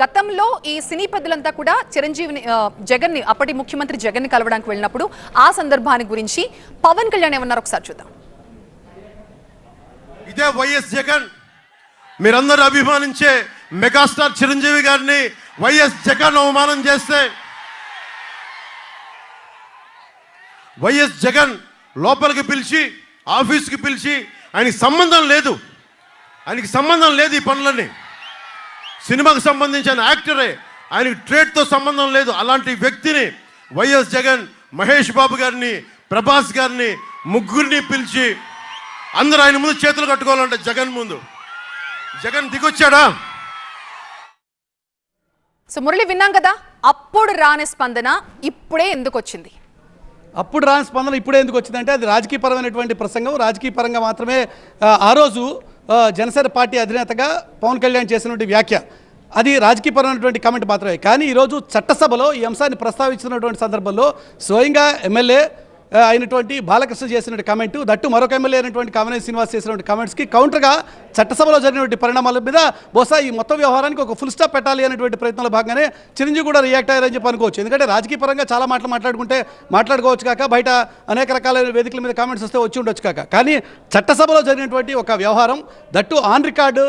గతంలో ఈ సినీ పెద్దలంతా కూడా చిరంజీవిని జగన్ని అప్పటి ముఖ్యమంత్రి జగన్ని కలవడానికి వెళ్ళినప్పుడు ఆ సందర్భాన్ని గురించి పవన్ కళ్యాణ్ ఏమన్నారు ఒకసారి చూద్దాం. ఇదే వైఎస్ జగన్. మీరందరూ అభిమానించే మెగాస్టార్ చిరంజీవి గారిని వైఎస్ జగన్ అవమానం చేస్తే వైఎస్ జగన్ లోపలికి పిలిచి ఆఫీస్కి పిలిచి ఆయనకి సంబంధం లేదు. ఆయనకి సంబంధం లేదు ఈ పనులన్నీ. సినిమాకు సంబంధించిన యాక్టరే. ఆయనకి ట్రేడ్తో సంబంధం లేదు. అలాంటి వ్యక్తిని వైఎస్ జగన్ మహేష్ బాబు గారిని ప్రభాస్ గారిని ముగ్గురిని పిలిచి అందరూ ఆయన ముందు చేతులు కట్టుకోవాలంటే జగన్ ముందు. జగన్ దిగొచ్చాడా? సో మురళి విన్నాం కదా? అప్పుడు రాని స్పందన ఇప్పుడే ఎందుకు వచ్చింది అప్పుడు రాని స్పందన ఇప్పుడే ఎందుకు వచ్చిందంటే అది రాజకీయపరమైనటువంటి ప్రసంగం. రాజకీయ పరంగా మాత్రమే ఆ, రోజు జనసేన పార్టీ అధినేతగా పవన్ కళ్యాణ్ చేసినటువంటి వ్యాఖ్య. అది రాజకీయపరమైనటువంటి కామెంట్ మాత్రమే. కానీ ఈరోజు చట్టసభలో ఈ అంశాన్ని ప్రస్తావించినటువంటి సందర్భంలో స్వయంగా ఎమ్మెల్యే అయినటువంటి బాలకృష్ణ చేసినటువంటి కామెంట్ దట్టు మరొక ఎమ్మెల్యే అయినటువంటి కామినేని శ్రీనివాస్ చేసినటువంటి కామెంట్స్కి కౌంటర్గా చట్టసభలో జరిగినటువంటి పరిణామాల మీద బహుశా ఈ మొత్తం వ్యవహారానికి ఒక ఫుల్ స్టాప్ పెట్టాలి అనేటువంటి ప్రయత్నంలో భాగంగానే చిరంజీవి కూడా రియాక్ట్ అయ్యారని చెప్పి అనుకోవచ్చు. ఎందుకంటే రాజకీయ పరంగా చాలా మాటలు మాట్లాడుకుంటే మాట్లాడుకోవచ్చు కాక బయట అనేక రకాలైన వేదికల మీద కామెంట్స్ వస్తే వచ్చి ఉండొచ్చు కాక. కానీ చట్టసభలో జరిగినటువంటి ఒక వ్యవహారం దట్టు ఆన్ రికార్డు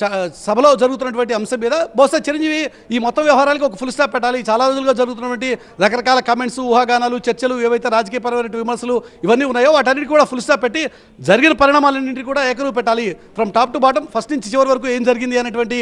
చ- సభలో జరుగుతున్నటువంటి అంశం మీద బహుశా చిరంజీవి ఈ మొత్తం వ్యవహారానికి ఒక ఫుల్ స్టాప్ పెట్టాలి. చాలా రోజులుగా జరుగుతున్నటువంటి రకరకాల కామెంట్స్ ఊహాగానాలు చర్చలు ఏవైతే రాజకీయపరమైన విమర్శలు ఇవన్నీ ఉన్నాయో వాటన్నిటి కూడా ఫుల్ స్టాప్ పెట్టి జరిగిన పరిణామాలన్నింటినీ కూడా ఏకరువు పెట్టాలి. From top to bottom first నుంచి చివరి వరకు ఏం జరిగింది అనేటువంటి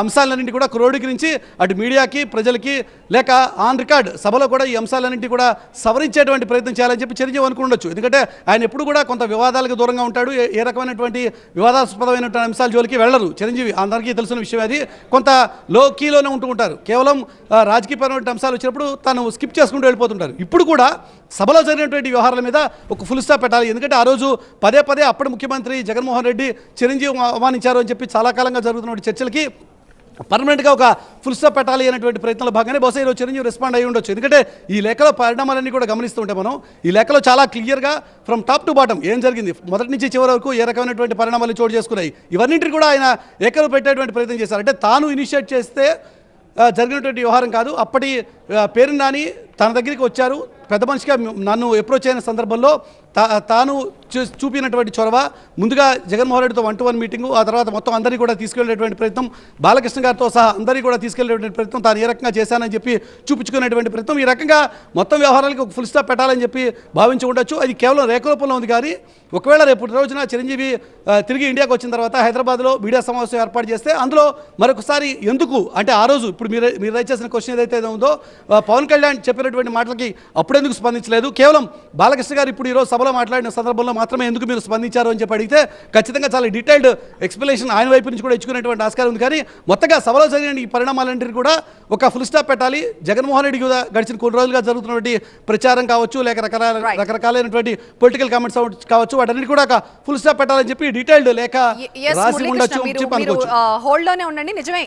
అంశాలన్నింటి కూడా క్రోడీకరించి అటు మీడియాకి ప్రజలకి లేక ఆన్ రికార్డ్ సభలో కూడా ఈ అంశాలన్నింటి కూడా సవరించేటువంటి ప్రయత్నం చేయాలని చెప్పి చిరంజీవి అనుకుండొచ్చు ఎందుకంటే ఆయన ఎప్పుడు కూడా కొంత వివాదాలకు దూరంగా ఉంటాడు ఏ- రకమైనటువంటి వివాదాస్పదమైనటువంటి అంశాల జోలికి వెళ్ళరు. చిరంజీవి అందరికీ తెలిసిన విషయం అది. కొంత లో కీలోనే ఉంటూ ఉంటారు. కేవలం రాజకీయపరమైన అంశాలు వచ్చినప్పుడు తను స్కిప్ చేసుకుంటూ వెళ్ళిపోతుంటారు. ఇప్పుడు కూడా సభలో జరిగినటువంటి వ్యవహారాల మీద ఒక ఫుల్ స్టాప్ పెట్టాలి. ఎందుకంటే ఆ రోజు పదే పదే అప్పటి ముఖ్యమంత్రి జగన్మోహన్ రెడ్డి చిరంజీవి అవమానించారు అని చెప్పి చాలా కాలంగా జరుగుతున్న చర్చలకి పర్మనెంట్గా ఒక ఫుల్ స్టాప్ పెట్టాలి అనేటువంటి ప్రయత్నంలో భాగంగానే బహుశా ఈరోజు చిరంజీవి రెస్పాండ్ అయ్యి ఉండొచ్చు. ఎందుకంటే ఈ లేఖలో పరిణామాలన్నీ కూడా గమనిస్తుంటే మనం ఈ లేఖలో చాలా క్లియర్గా ఫ్రమ్ టాప్ టు బాటం ఏం జరిగింది? మొదటి నుంచి చివరి వరకు ఏ రకమైనటువంటి పరిణామాలు చోటు చేసుకున్నాయి? ఇవన్నింటిని కూడా ఆయన ఏకలు పెట్టేటువంటి ప్రయత్నం చేశారు. అంటే తాను ఇనిషియేట్ చేస్తే జరిగినటువంటి వ్యవహారం కాదు. అప్పటి పేరు నాని తన దగ్గరికి వచ్చారు. పెద్ద మనిషిగా నన్ను అప్రోచ్ అయిన సందర్భంలో తా తాను చూ- చూపినటువంటి చొరవ ముందుగా జగన్మోహన్ రెడ్డితో వన్ టు వన్ మీటింగు ఆ తర్వాత మొత్తం అందరినీ కూడా తీసుకెళ్ళేటువంటి ప్రయత్నం బాలకృష్ణ గారితో సహా అందరినీ కూడా తీసుకెళ్ళేటువంటి ప్రయత్నం తాను ఏ రకంగా చేశానని చెప్పి చూపించుకునేటువంటి ప్రయత్నం. ఈ రకంగా మొత్తం వ్యవహారాలకు ఒక ఫుల్ స్టాప్ పెట్టాలని చెప్పి భావించి ఉండొచ్చు. అది కేవలం రేఖలోపంలో ఉంది కానీ ఒకవేళ రేపు రోజున చిరంజీవి తిరిగి ఇండియాకి వచ్చిన తర్వాత హైదరాబాద్లో మీడియా సమావేశం ఏర్పాటు చేస్తే అందులో మరొకసారి ఎందుకు అంటే ఆ రోజు ఇప్పుడు మీరు మీరు రైట్ చేసిన క్వశ్చన్ ఏదైతే ఉందో పవన్ కళ్యాణ్ చెప్పినటువంటి మాటలకి అప్పుడే అప్పుడెందుకు స్పందించలేదు? కేవలం బాలకృష్ణ గారు ఇప్పుడు ఈరోజు సభలో మాట్లాడిన సందర్భంలో మాత్రమే ఎందుకు మీరు స్పందించారు అని చెప్పి అడిగితే ఖచ్చితంగా చాలా డీటెయిల్డ్ ఎక్స్ప్లెనేషన్ ఆయన వైపు నుంచి కూడా ఇచ్చుకునేటువంటి ఆస్కారం ఉంది. కానీ మొత్తంగా సభలో జరిగిన ఈ పరిణామాలన్నింటినీ కూడా ఒక ఫుల్ స్టాప్ పెట్టాలి. జగన్మోహన్ రెడ్డి కూడా గడిచిన కొన్ని రోజులుగా జరుగుతున్నటువంటి ప్రచారం కావచ్చు లేక రకరకాల. రకరకాలైనటువంటి పొలిటికల్ కామెంట్స్ కావచ్చు వాటన్నిటి కూడా ఒక ఫుల్ స్టాప్ పెట్టాలని చెప్పి డీటెయిల్డ్ లేక రాసి ఉండొచ్చు మురళీకృష్ణ అని మీరు చెప్పి మీరు అనుకోవచ్చు. హోల్డ్లోనే ఉండండి. నిజమే.